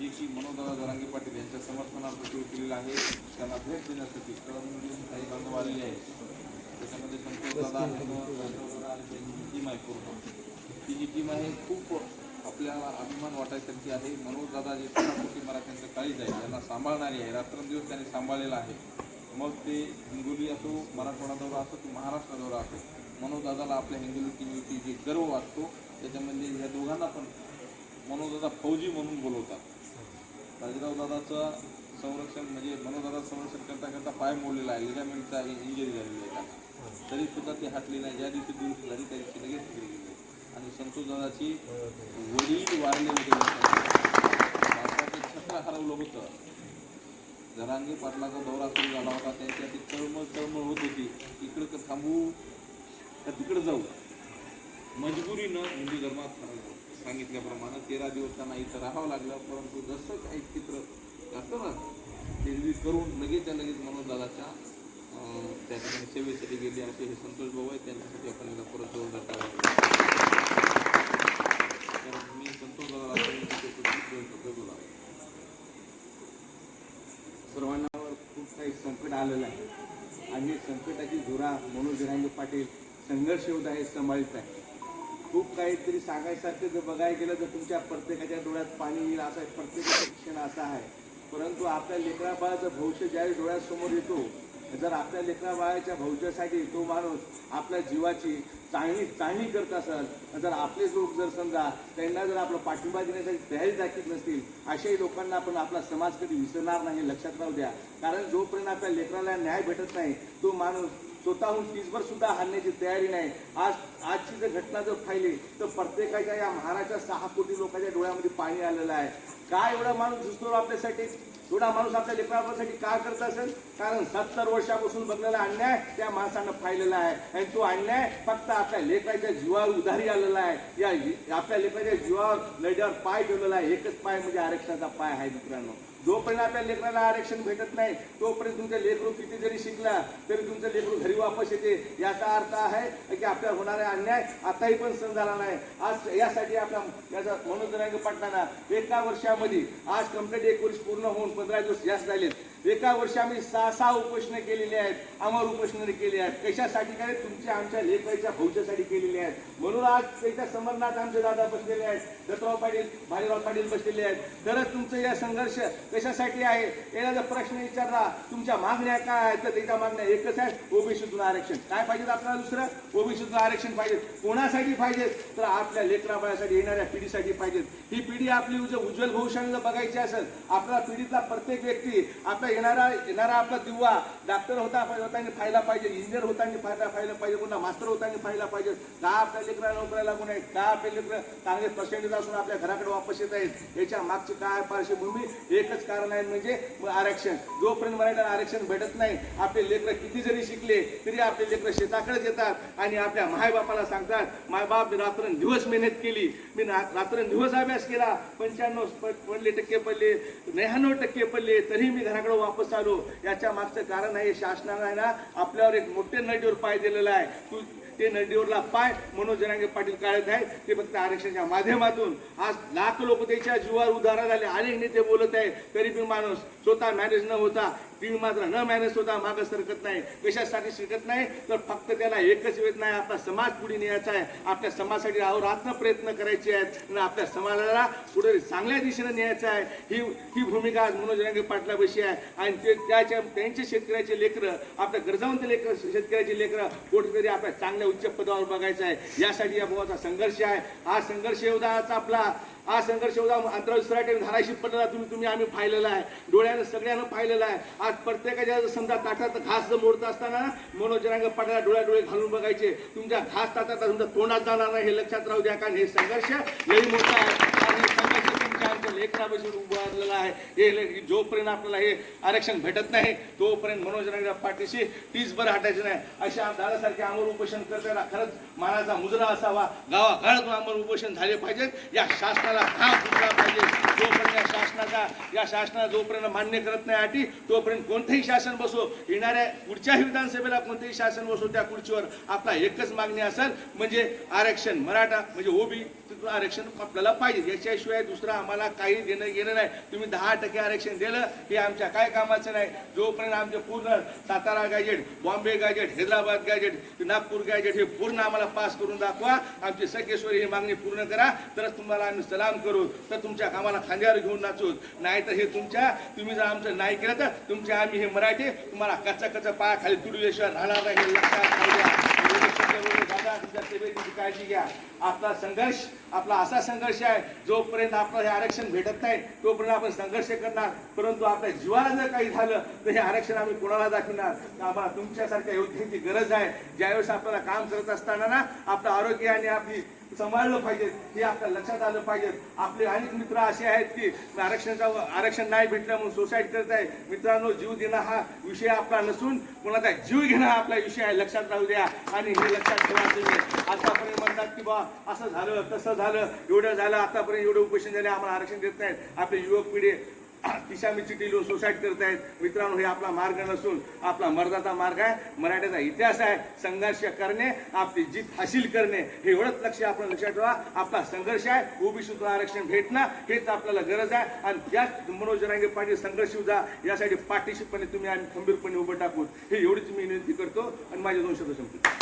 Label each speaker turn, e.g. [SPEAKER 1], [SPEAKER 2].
[SPEAKER 1] जे की मनोदरा जरांगे पाटील यांच्या समर्थनार्थ सुरू केलेलं आहे. त्यांना भेट देण्यासाठी कळमनुरीहून काही बांधव आलेले आहेत. त्याच्यामध्ये संतोष दादा आहेत दादा आणि त्यांची जी टीम आहे पूर्ण. ती जी टीम आहे खूप आपल्याला अभिमान वाटायसारखी आहे. मनोज दादा जे कोटी मराठ्यांचं काळीज आहे त्यांना सांभाळणारी आहे. रात्रंदिवस त्यांनी सांभाळलेला आहे. मग ते हिंगोली असो मराठवाडा दौरा असो की महाराष्ट्र दौरा असो मनोज दादाला आपल्या हिंगोली टीमवरती जे गर्व वाटतो त्याच्यामध्ये या दोघांना पण मनोज दादा फौजी म्हणून बोलवतात. दादाचं संरक्षण म्हणजे मनोदादा संरक्षण करता करता पाय मोडलेला आहे. लिगामेंटचा इंजरी झालेली आहे. त्यांना तरी सुद्धा ते हटले नाही. ज्या दिवशी दिवस झाली त्या दिवशी लगेच तिकडे गेले. आणि संतोष दादाची वडील वारले होते. भारताचे छत्र हरवलं होतं. जरांगे पाटलाचा दौरा सुरू झाला होता. त्यांच्यासाठी तळमळ तळमळ होत होती. इकडं थांबू का तिकडं जाऊ. मजबुरीनं हिंदू धर्मात सांगितल्याप्रमाणे तेरा दिवस त्यांना इथं राहावं लागलं परंतु जसं काही चित्र असतं ना ते रिलीज करून लगेचच्या लगेच मनोज दादाच्या त्या ठिकाणी सेवेसाठी गेले असे हे संतोष भाऊ आहेत त्यांच्यासाठी आपण परत जोरदार टाळ्या मी संतोष दादा दोन
[SPEAKER 2] सर्वांनावर खूप काही संकट आलेलं आहे. आणि संकटाची धुरा मनोज रांगे पाटील संघर्ष होत आहे सांभाळीत आहे. खूप काहीतरी सांगायसारखं जर बघायला गेलं तर तुमच्या प्रत्येकाच्या डोळ्यात पाणी येईल असा एक प्रत्येकाचा शिक्षण असा आहे. परंतु आपल्या लेकराबाळाचं भविष्य ज्यावेळी डोळ्यासमोर येतो जर आपल्या लेकराबाळाच्या भविष्यासाठी तो माणूस आपल्या जीवाची चांगली चांगली करत असेल जर आपले लोक जर समजा त्यांना जर आपला पाठिंबा देण्यासाठी तयारी दाखवत नसतील अशाही लोकांना आपण आपला समाज कधी विसरणार नाही लक्षात राहू द्या. कारण जोपर्यंत आपल्या लेकराला न्याय भेटत नाही तो माणूस स्वतःहून तीसभर सुद्धा हाणण्याची तयारी नाही. आज आजची जर घटना जर पाहिली तर प्रत्येकाच्या या महाराष्ट्राच्या सहा कोटी लोकांच्या डोळ्यामध्ये पाणी आलेलं आहे. काय एवढा माणूस झुसतो आपल्यासाठी? एवढा माणूस आपल्या लेकरासाठी काय करत असेल? कारण सत्तर वर्षापासून बघलेला अन्याय त्या माणसानं पाहिलेला आहे. आणि तो अन्याय फक्त आपल्या लेकराच्या जीवावर उधारी आलेला आहे. या आपल्या लेकराच्या जीवावर लढ्यावर पाय ठेवलेला आहे. एकच पाय म्हणजे आरक्षणाचा पाय आहे मित्रांनो. जोपर्यंत आपल्या लेकराला आरक्षण भेटत नाही तोपर्यंत तुमच्या लेकरू किती जरी शिकला तरी तुमचं लेकरू घरी वापस येते. याचा अर्थ आहे की आपल्या होणारा अन्याय आताही पण सण झाला नाही. आज यासाठी आपल्या याचा मनोज जरांगे पाटलांना एका वर्षामध्ये आज कंप्लीट एक वर्ष पूर्ण होऊन पंधरा दिवस जास्त झालेत एका वर्षी आम्ही सहा सहा उपोषणं केलेली आहेत आम्हाला उपोषणं केली आहेत. कशासाठी काय? तुमच्या आमच्या लेकराच्या भविष्यासाठी केलेली आहेत. म्हणून आज त्याच्या समरणात आमचे दादा बसलेले आहेत. दत्तराव पाटील भालेराव पाटील बसलेले आहेत. तरच तुमचं या संघर्ष कशासाठी आहे? याला जर प्रश्न विचारला. तुमच्या मागण्या काय आहेत? तर त्याच्या मागण्या एकच आहे ओबीसीतून आरक्षण. काय पाहिजे आपल्याला दुसरं? ओबीसीतून आरक्षण पाहिजे. कोणासाठी पाहिजे? तर आपल्या लेकराबाळासाठी येणाऱ्या पिढीसाठी पाहिजेत ही पिढी आपली उज उज्ज्वल भविष्याने जर बघायची असेल आपल्या पिढीतला प्रत्येक व्यक्ती आपल्या येणारा येणारा आपला दिवा. डॉक्टर होता होताना पाहिला पाहिजे. इंजिनियर होताना पाहिला पाहिलं पाहिजे पुन्हा मास्टर होताना पाहिला पाहिजे. का आपल्या लेकरा नोकऱ्या लागू नये का आपल्या लेकरं चांगले पर्सेंटेज असून आपल्या घराकडे वापस येत आहेत याच्या मागची काय पार्श्वभूमी? एकच कारण आहे म्हणजे आरक्षण. जोपर्यंत मराठ्याला आरक्षण भेटत नाही आपले लेकरं किती जरी शिकले तरी आपले लेकरं शेताकडेच येतात. आणि आपल्या मायबापाला सांगतात मायबाप मी रात्रंदिवस मेहनत केली. मी रात्रंदिवस अभ्यास केला. पंच्याण्णव पडले टक्के पडले. त्र्याण्णव टक्के पडले. तरी मी घराकडे वापस आलो. याच्या मागचं कारण आहे शासनानं आहे ना आपल्यावर एक मोठे नदीवर पाय दिलेला आहे. तू ते नदीवरला पाय मनोज जनांगे पाटील काढत आहेत. ते फक्त आरक्षणाच्या माध्यमातून. आज लाख लोक त्याच्या जीवावर उदाहरण झाले. अनेक नेते बोलत आहेत तरी माणूस स्वतः मॅनेज न होता. तीन मात्र न मॅनेज होता मागं सरकत नाही कशासाठी शिकत नाही? तर फक्त त्याला एकच वेळ नाही आपला समाज पुढे न्यायचा आहे. आपल्या समाजासाठी अहोरात्र प्रयत्न करायचे आहेत. आणि आपल्या समाजाला पुढे चांगल्या दिशेने न्यायचं आहे. ही ही भूमिका आज मनोज रंगे पाटलापाशी आहे. आणि ते त्याच्या त्यांचे शेतकऱ्याचे लेकरं आपल्या गरजावंत लेकर शेतकऱ्याचे लेकरं कुठेतरी आपल्या चांगल्या उच्च पदावर बघायचं आहे. यासाठी या भावाचा संघर्ष आहे. हा संघर्ष योद्धाचा आपला हा संघर्ष होता. अंतराळ सराटे धाराशी पडला तुम्ही तुम्ही आम्ही पाहिलेला आहे. डोळ्यानं सगळ्यांना पाहिलेला आहे. आज प्रत्येकाच्या समजा ताटात घास जर मोडत असताना मनोज रंग पाटाला डोळ्या डोळे घालून बघायचे. तुमच्या घास ताटात तुमच्या तोंडात जाणार नाही हे लक्षात राहू द्या. कारण हे संघर्ष लई मोठा आहे. आणि संघर्ष तुमच्या आमच्या लेकरापासून आहे. हे जोपर्यंत आपल्याला हे आरक्षण भेटत नाही तोपर्यंत मनोज रंगराव पाठीशी तीच बरं हटायचं नाही. अशा दादासारखे अमर उपोषण करताना खरंच मानाचा मुजरा असावा. गावागाळातून अमर उपोषण झाले पाहिजेत या शासनाला हा फुटला पाहिजे. जोपर्यंत या शासनाचा या शासनाला जोपर्यंत मान्य करत नाही अटी तोपर्यंत कोणतेही शासन बसो. येणाऱ्या पुढच्याही विधानसभेला कोणतेही शासन बसो त्या खुर्चीवर आपला एकच मागणी असेल म्हणजे आरक्षण. मराठा म्हणजे ओबी आरक्षण आपल्याला पाहिजे. याच्याशिवाय दुसरा आम्हाला काही देणं घेणं नाही. तुम्ही दहा टक्के आरक्षण दिलं हे आमच्या काय कामाचं नाही. जोपर्यंत आमचे पूर्ण Satara gazette Bombay gazette Hyderabad gazette Nagpur gazette हे पूर्ण आम्हाला पास करून दाखवा. आमची सगळेश्वरी ही मागणी पूर्ण करा. तरच तुम्हाला आम्ही सलाम करू. तर तुमच्या कामाला खांद्यावर घेऊन नाचू. नाहीतर हे तुमच्या तुम्ही जर आमचं नाही केलं तर तुमचे आम्ही हे मराठी तुम्हाला कच्चा कच्चा पायाखाली तुडल्याशिवाय राहणार नाही. लक्षात याची काळजी घ्या. आपला संघर्ष आपला असा संघर्ष आहे जोपर्यंत आपलं हे आरक्षण भेटत नाही तोपर्यंत आपण संघर्ष करणार. परंतु आपल्या जीवाला जर काही झालं तर हे आरक्षण आम्ही कोणाला दाखवणार? आम्हाला तुमच्यासारख्या योद्ध्यांची गरज आहे. ज्यावेळेस आपल्याला काम करत असताना ना आपलं आरोग्य आणि आपली सांभाळलं पाहिजे. हे आपल्या लक्षात आलं पाहिजे. आपले अनेक मित्र असे आहेत की आरक्षणाचा आरक्षण नाही भेटलं म्हणून सुसाईड करत आहे. मित्रांनो जीव देणं हा विषय आपला नसून कोणाचा जीव घेणं हा आपला विषय आहे. लक्षात राहू द्या आणि हे लक्षात ठेवा तुम्ही. आतापर्यंत म्हणतात की बा असं झालं तसं झालं एवढं झालं आतापर्यंत एवढं उपोषण झाले आम्हाला आरक्षण देत नाहीत. आपले युवक पिढी तिशामी चिठी लिहून सुसाईड करत आहेत मित्रांनो हे आपला मार्ग नसून आपला मर्दाचा मार्ग आहे. मराठ्याचा इतिहास आहे. संघर्ष करणे आपली जीत हासिल करणे हे एवढंच लक्ष आपण लक्षात ठेवा. आपला संघर्ष आहे. ओबीसीतून आरक्षण भेटणं हेच आपल्याला गरज आहे. आणि त्याच मनोज रांगे पाटील संघर्ष उद्या यासाठी पाठीशीपणे तुम्ही आम्ही खंबीरपणे उभं टाकू हे एवढीच मी विनंती करतो. आणि माझे दोन शब्द संपतो